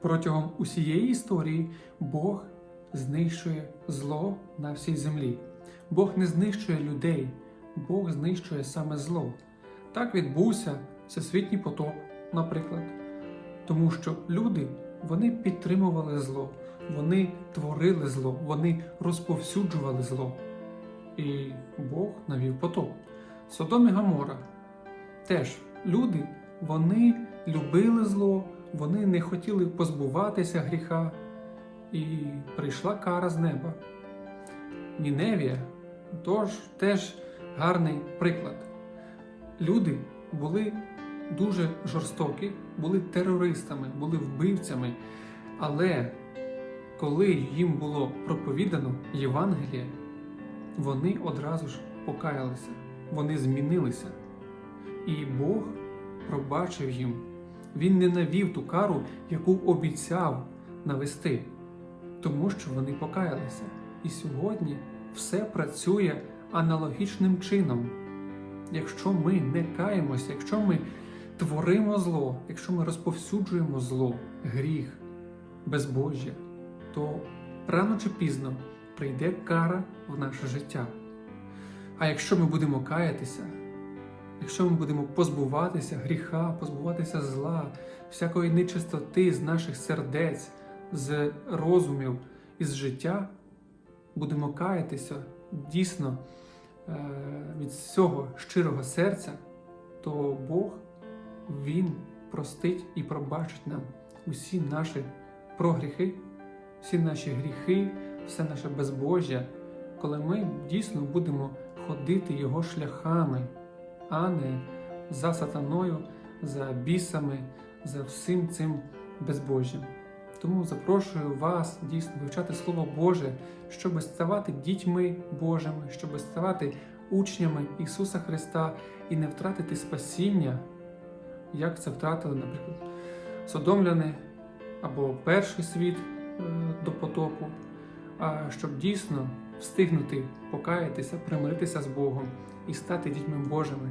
Протягом усієї історії Бог знищує зло на всій землі. Бог не знищує людей, Бог знищує саме зло. Так відбувся всесвітній потоп, наприклад. Тому що люди вони підтримували зло, вони творили зло, вони розповсюджували зло. І Бог навів потоп. Содом і Гамора теж люди, вони любили зло, вони не хотіли позбуватися гріха, і прийшла кара з неба. Ніневія тож теж гарний приклад. Люди були дуже жорстокі, були терористами, були вбивцями, але коли їм було проповідано Євангеліє, вони одразу ж покаялися, вони змінилися. І Бог пробачив їм. Він не навів ту кару, яку обіцяв навести, тому що вони покаялися. І сьогодні все працює аналогічним чином. Якщо ми не каємося, якщо ми творимо зло, якщо ми розповсюджуємо зло, гріх, безбожжя, то рано чи пізно прийде кара в наше життя. А якщо ми будемо каятися, якщо ми будемо позбуватися гріха, позбуватися зла, всякої нечистоти з наших сердець, з розумів і з життя, будемо каятися дійсно е, від всього щирого серця, то Бог Він простить і пробачить нам усі наші прогріхи, всі наші гріхи, все наше безбожжя, коли ми дійсно будемо ходити Його шляхами, а не за сатаною, за бісами, за всім цим безбожжям. Тому запрошую вас дійсно вивчати Слово Боже, щоб ставати дітьми Божими, щоб ставати учнями Ісуса Христа і не втратити спасіння, як це втратили, наприклад, содомляни або перший світ е, до потопу, щоб дійсно встигнути покаятися, примиритися з Богом і стати дітьми Божими.